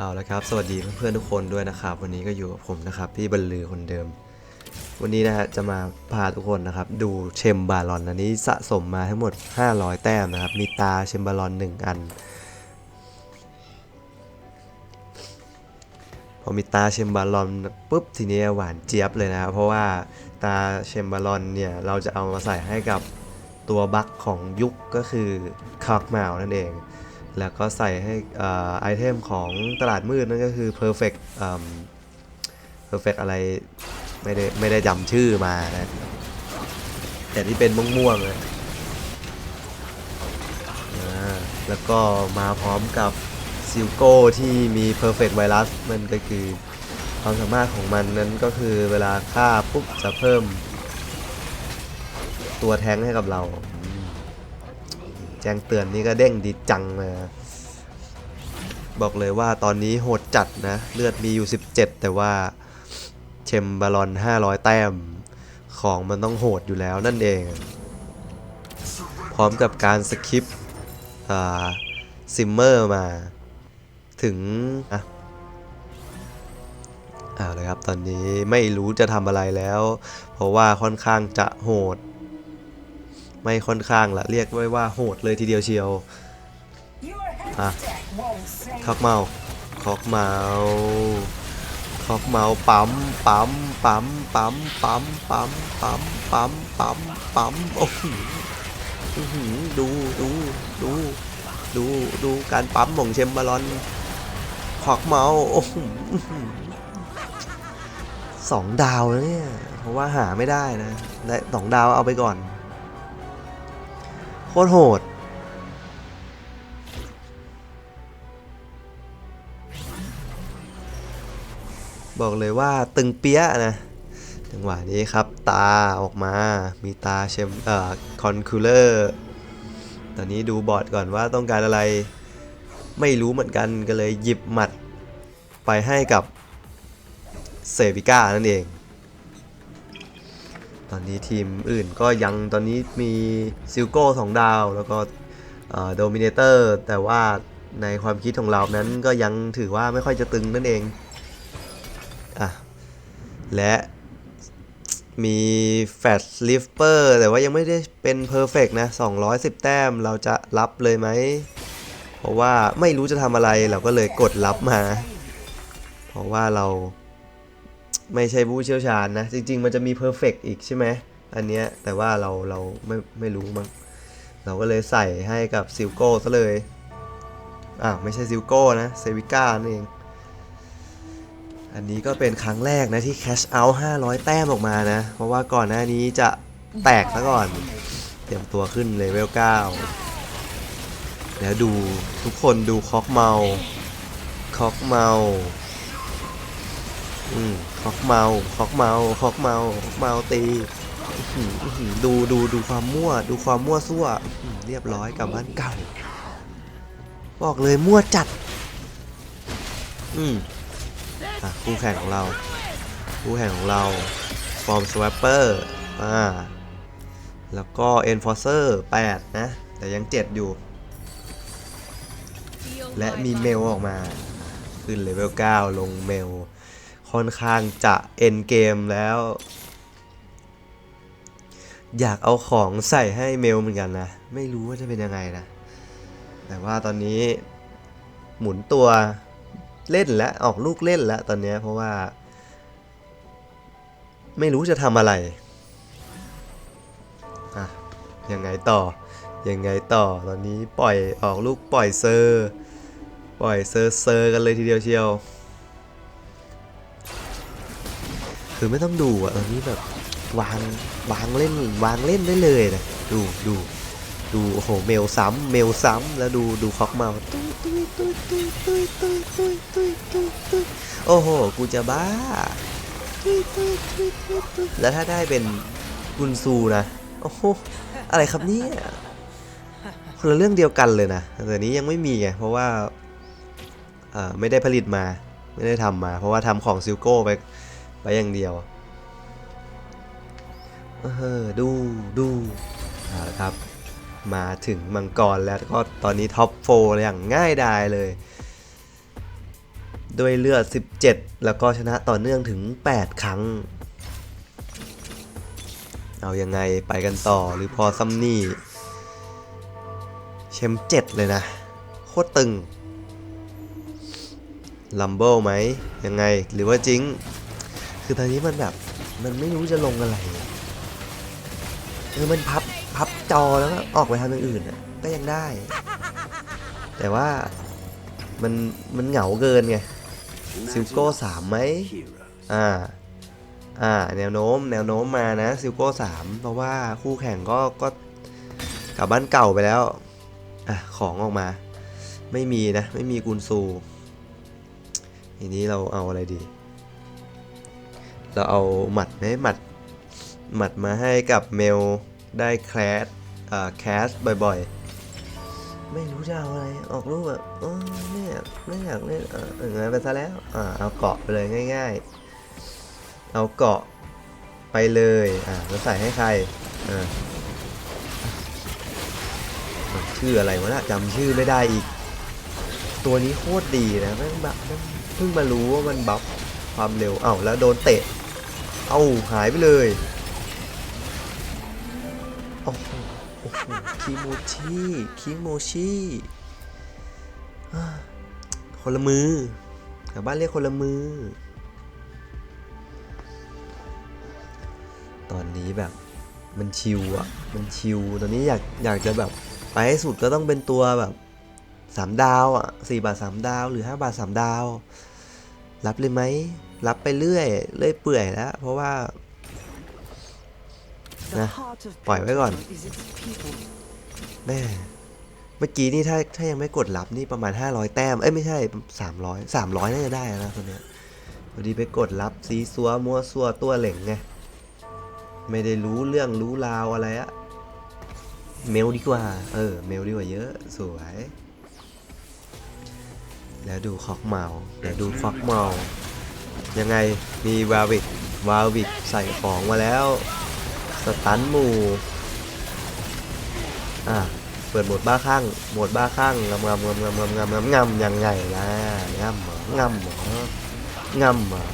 เอาละครับ สวัสดีเพื่อนๆทุกคนด้วยนะครับ วันนี้ก็อยู่กับผมนะครับพี่บรรลือคนเดิม วันนี้นะฮะจะมาพาทุกคนนะครับ ดูเชมบาลอนอันนี้สะสมมาทั้งหมด 500 แต้มนะครับ มีตาเชมบาลอน 1 อัน พอมีตาเชมบาลอนปุ๊บทีนี้หวานเจี๊ยบเลยนะครับเพราะว่าตาเชมบาลอนเนี่ยเราจะเอามาใส่ให้กับตัวบัคของยุคก็คือคาร์กมาลนั่นเอง แล้วก็ใส่ให้อ่อไอเทมของตลาดมืดนั่นก็คือ perfect เอ่อ perfect อะไรไม่ได้ไม่ได้จำชื่อมานะแต่ที่เป็นม่วงๆนะแล้วก็มาพร้อมกับซิลโก้ที่มี perfect virus มันก็คือความสามารถของมันนั้นก็คือเวลาฆ่าปุ๊บจะเพิ่มตัวแท้งให้กับเรา จ้งเตือนนี่ก็เด้งดีจังเลยบอกเลยว่าตอนนี้โหดจัดนะ เลือดมีอยู่ 17 แต่ว่าเชมบาลอน 500 แต้ม ของมันต้องโหดอยู่แล้วนั่นเอง พร้อมกับการสคิปซิมเมอร์มา ถึงอะเอาเลยครับตอนนี้ไม่รู้จะทำอะไรแล้ว เพราะว่าค่อนข้างจะโหด ไม่ค่อนข้างละเรียกไว้ว่าโหดเลยทีเดียวเชียวอะคอกเมาคอกเมาคอกเมาปั๊มปั๊มปั๊มปั๊มปั๊มปั๊มปั๊มปั๊มปั๊มปั๊มโอ้โหดูดูดูดูดูการปั๊มของเชมบาลอนคอกเมาโอ้โหสองดาวแล้วเนี่ย เพราะว่าหาไม่ได้นะได้สองดาวเอาไปก่อน ตรโหด บอกเลยว่าตึงเปี้ยะนะจังหวะนี้ครับ ตาออกมามีตาเชมเอ่อคอนคูลเลอร์ตอนนี้ดูบอร์ดก่อนว่าต้องการอะไรไม่รู้เหมือนกันก็เลยหยิบหมัดไปให้กับเซวิก้านั่นเอง ตอนนี้ทีมอื่นก็ยังตอนนี้มีซิลโก้สองดาว แล้วก็โดมิเนเตอร์แต่ว่าในความคิดของเรานั้นก็ยังถือว่าไม่ค่อยจะตึงนั่นเองอะและมีแฟตลิฟเปอร์แต่ว่ายังไม่ได้เป็นเพอร์เฟกนะ 210 แต้มเราจะรับเลยไหม เพราะว่าไม่รู้จะทำอะไรเราก็เลยกดรับมา เพราะว่าเรา ไม่ใช่ผู้เชี่ยวชาญนะ จริง ๆ มันจะมีเพอร์เฟกอีกใช่ไหมอันเนี้ยแต่ว่าเราเราไม่ไม่รู้มั้งเราก็เลยใส่ให้กับซิลโก้ซะเลยอ้าวไม่ใช่ซิลโก้นะเซวิก้านั่นเองอันนี้ก็เป็นครั้งแรกนะที่ cash out 500 แต้มออกมานะ เพราะว่าก่อนหน้านี้จะแตกซะก่อน เตรียมตัวขึ้นเลเวล 9 แล้วดูทุกคนดูคอกเมาคอกเมา อืมคอกเมาคอกเมาคอกเมาคอกเมาตีดูดูดูความมั่ว ดูความมั่วซั่วเรียบร้อยกลับบ้านเก่า บอกเลยมั่วจัด อืมอะคู่แข่งของเรา คู่แข่งของเราฟอร์มสวปเปอร์อ่าแล้วก็ Enforcer 8 นะ แต่ยัง 7 อยู่ และมีเมลออกมา ขึ้นเลเวล 9 ลงเมล ค่อนข้างจะเอ็นเกมแล้ว อยากเอาของใส่ให้เมลเหมือนกันนะ ไม่รู้ว่าจะเป็นยังไงนะ แต่ว่าตอนนี้หมุนตัวเล่นแล้วออกลูกเล่นแล้วตอนนี้เพราะว่า ไม่รู้จะทำอะไรอะยังไงต่อยังไงต่อตอนนี้ปล่อยออกลูกปล่อยเซอร์ ปล่อยเซอร์เซอร์กันเลยทีเดียวเชียว คือไม่ต้องดูอะตอนนี้แบบวางวางเล่นวางเล่นได้เลยนะดูดูดูโอ้โหเมลซ้ำเมลซ้ำแล้วดูดูคอกเมาตุยตุยตุยตุยตุยตุยตุยตุยตุยตุยโอ้โหกูจะบ้า แล้วถ้าได้เป็นกุนซูนะโอ้โหอะไรครับนี่คนละเรื่องเดียวกันเลยนะแต่นี้ยังไม่มีไงเพราะว่าไม่ได้ผลิตมาไม่ได้ทำมา เพราะว่าทำของซิลโก้ไป ไปอย่างเดียวเออดูดูเอาละครับ มาถึงมังกรแล้วก็ตอนนี้ท็อปโฟอย่างง่ายดายเลย ด้วยเลือด 17 แล้วก็ชนะต่อเนื่องถึง 8 ครั้ง เอายังไงไปกันต่อหรือพอซัมนี่เชมเจ็ดเลยนะ โคตรตึงลัมเบิลไหมยังไงหรือว่าจิง คือตอนนี้มันแบบมันไม่รู้จะลงอะไรเออมันพับพับจอแล้วก็ออกไปทำอย่างอื่นก็ยังได้ แต่ว่ามันมันเหงาเกินไงซิลโก้สามไหมอ่าอ่าแนวโน้มแนวโน้มมานะซิลโก้สามเพราะว่าคู่แข่งก็ก็กลับบ้านเก่าไปแล้วอะของออกมา ไม่มีนะ ไม่มีกุนซูทีนี้เราเอาอะไรดี เราเอาหมัดไหมหมัดหมัดมาให้กับเมลได้แคสอ่าแคสบ่อยๆ ไม่รู้จะเอาอะไร ออกรูปแบบอ๋อไม่อยากไม่อยากเล่นเออเออไปซะแล้วอ่าเอาเกาะไปเลยง่าย ๆ เอาเกาะไปเลยอ่าแล้วใส่ให้ใครอ่าชื่ออะไรวะนะจำชื่อไม่ได้อีก ตัวนี้โคตรดีนะแม่งแบบเพิ่งมารู้ว่ามันบัฟความเร็วเอ้าแล้วโดนเตะ เอาหายไปเลยโอ้โหโอ้โคิโมชิคิโมชิคนละมือแถวบ้านเรียกคนละมือ ตอนนี้แบบมันชิวอะมันชิว ตอนนี้อยากอยากจะแบบไปให้สุดก็ต้องเป็นตัวแบบสามดาวอะสี่บาทสามดาว หรือห้าบาทสามดาว รับเลยไหม รับไปเรื่อยเรื่อยเปื่อยแล้ว เพราะว่า The Nè, heart of pỏi với còn. Portugal is its people. แม่เมื่อกี้นี่ถ้าถ้ายังไม่กดรับนี่ประมาณ 500 แต้ม เอ้ยไม่ใช่ 300 300 น่าจะได้นะคนเนี้ยพอดีไปกดรับซีซัวมัวซัวตัวเหล่งไงไม่ได้รู้เรื่องรู้ราวอะไรอะเมลดีกว่า เออ เมลดีกว่าเยอะ สวย แล้วดูคอกเมาเดี๋ยวดูคอกเมา ยังไงมีวาวิกวาวิกใส่ของมาแล้ว สตันหมู่อะเปิดโหมดบ้าคลั่งโหมดบ้าคลั่งงำงำงำงำงำงำงำงำยังไงล่ะงำเหรองำเหรองำเหรอ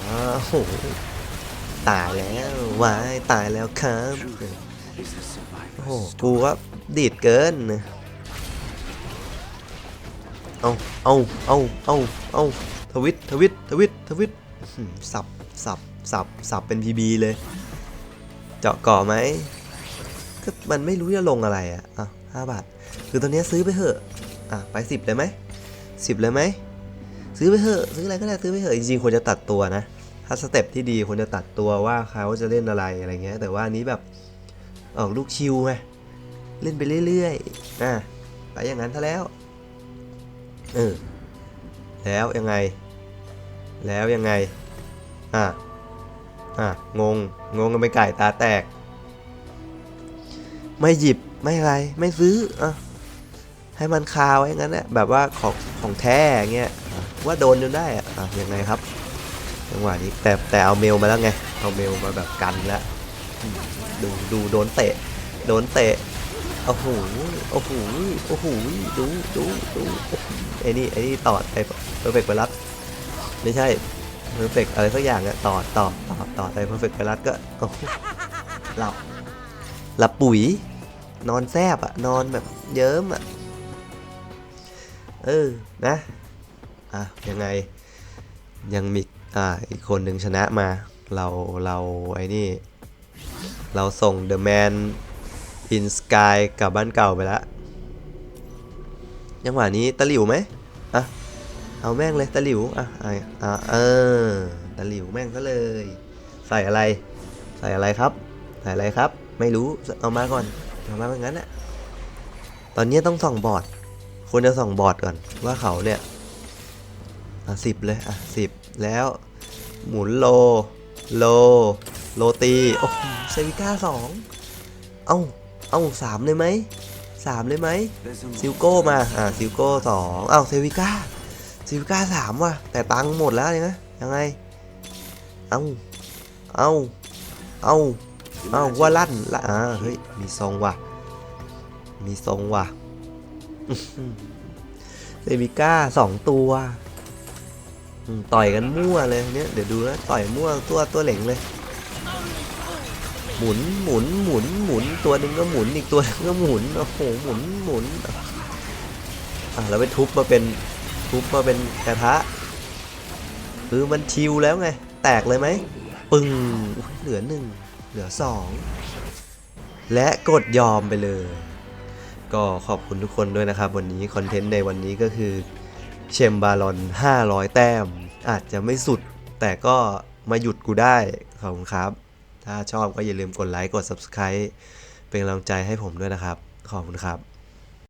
โอ้โหตายแล้ววายตายแล้วครับโอ้โหกูก็ดีดเกินเอาเอาเอาเอาเอาทวิตทวิตทวิตทวิต สับสับสับสับเป็นพีบีเลย เจาะกาะไหมก็มันไม่รู้จะลงอะไรอะอะห้าบาท คือตอนนี้ซื้อไปเถอะอะไปสิบเลยไหมสิบเลยไหมซื้อไปเถอะซื้ออะไรก็ได้ซื้อไปเถอะจริงๆควรจะตัดตัวนะ ถ้าสเต็ปที่ดีควรจะตัดตัวว่าเขาจะเล่นอะไรอะไรเงี้ยแต่ว่านนี้แบบออกลูกชิวไงเล่นไปเรื่อยๆอะไปอย่างนั้นซะแล้วเออแล้วยังไง แล้วยังไง อะ อะ งง งงกันไปไก่ตาแตก ไม่หยิบ ไม่อะไร ไม่ซื้อ อะ ให้มันคาไว้งั้นแหละ แบบว่าของของแท้เงี้ย ว่าโดนจนได้อะ อะ ยังไงครับ จังหวะนี้ แต่แต่เอาเมลมาแล้วไง เอาเมลมาแบบกันแล้ว ดูดูโดนเตะ โดนเตะโอ้โห โอ้โห โอ้โห ดู ดู ดูโอ้โหไอ้นี่ไอ้นี่ตอดไอ้เพอร์เฟกต์ไปรัด ไม่ใช่เพอร์เฟกอะไรสักอย่างอะตอดตอดตอดตอดไอ้เพอร์เฟกต์ไปรัดก็หหลับหลับปุ๋ย นอนแซบอะนอนแบบเยิ้มอะเออนะอะยังไงยังมีอ่าอีกคนหนึ่งชนะมาเราเราไอ้นี่ เราส่ง The Man in Sky กลับบ้านเก่าไปแล้วยังหวะนี้ตะหลิวไหมอะ เอาแม่งเลยตะหลิวอะอะอะเออตะหลิวแม่งก็เลย ใส่อะไร ใส่อะไรครับ ใส่อะไรครับ ไม่รู้เอามาก่อนเอามาแบบนั้นอะตอนนี้ต้องส่องบอร์ดควรจะส่องบอร์ดก่อนว่าเขาเนี่ยอะสิบเลยอะสิบแล้วหมุนโล โลโรตีโอ้โหเซวิก้าสองเอ้าเอ้าสามเลยไหมสามเลยไหมซิลโก้มาอ่าซิลโก้สองเอ้าเซวิก้า เซวิก้าสามว่ะ แต่ตังค์หมดแล้วยังไงยังไง เอาเอาเอาเอาว่าลั่นละอ่าเฮ้ย มีทรงว่ะ มีทรงว่ะเซมิก้าสองตัวต่อยกันมั่วเลยเนี่ยเดี๋ยวดูนะต่อยมั่วตัวตัวเหล่งเลย หมุนหมุนหมุนหมุนตัวหนึ่งก็หมุนอีกตัวนึงก็หมุนโอ้โหหมุนหมุนอะแล้วไปทุบมาเป็น ทุบมาเป็นกระทะคือมันชิวแล้วไง แตกเลยไหมปึ้งเหลือหนึ่งเหลือสองและกดยอมไปเลย ก็ขอบคุณทุกคนด้วยนะครับ วันนี้คอนเทนต์ในวันนี้ก็คือเชมบาลอน 500 แต้ม อาจจะไม่สุด แต่ก็มาหยุดกูได้ ขอบคุณครับ ถ้าชอบก็อย่าลืมกดไลค์ กด Subscribe เป็นกำลังใจให้ผมด้วยนะครับ ขอบคุณครับ